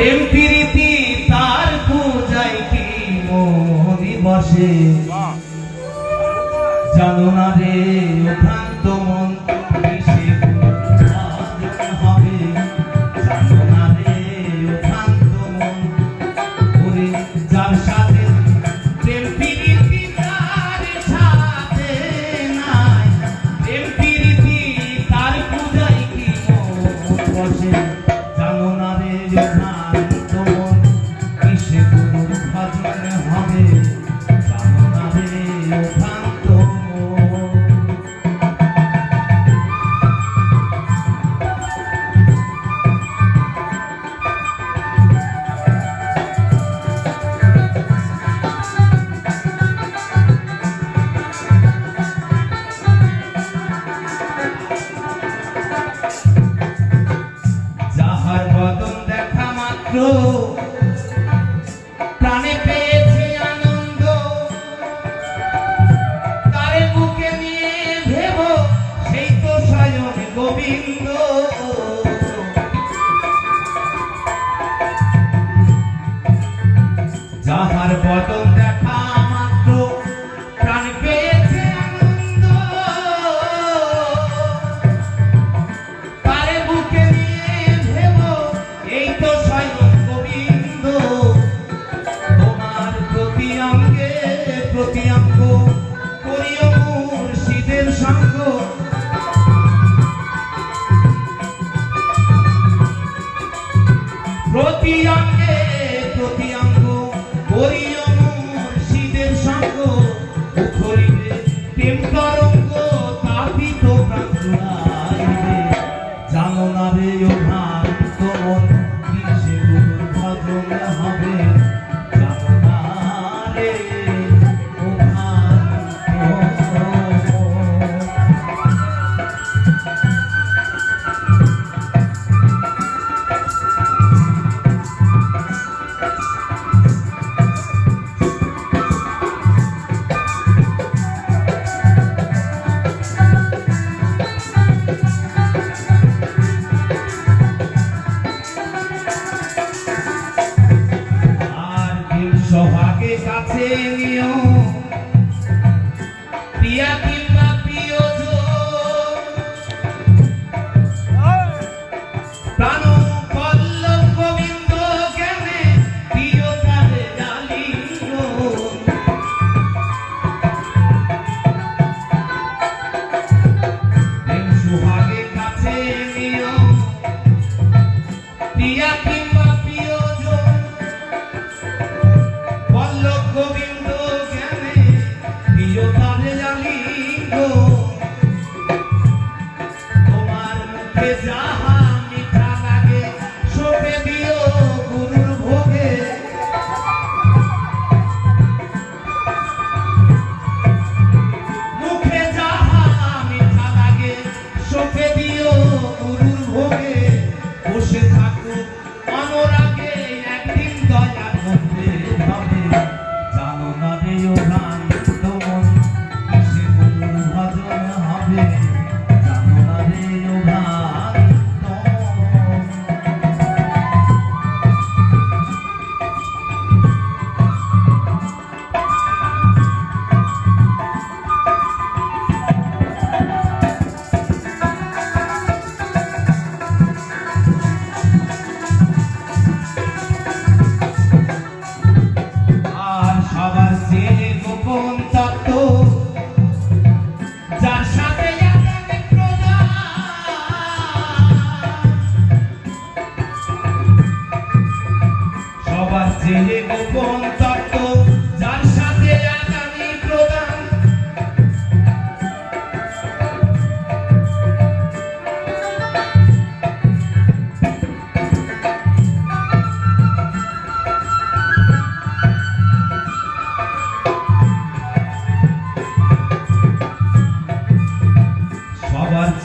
প্রেম প্রীতি তার পূজাই কি মোহনি বসে? জানো না রে ভ্রান্ত মন যার সাথে নাই। কি বসে? যাহার বদন দেখা মাত্র প্রতি অঙ্গে প্রতি অঙ্গ করিও মুর্শিদের সঙ্গ প্রিয়া কি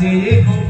的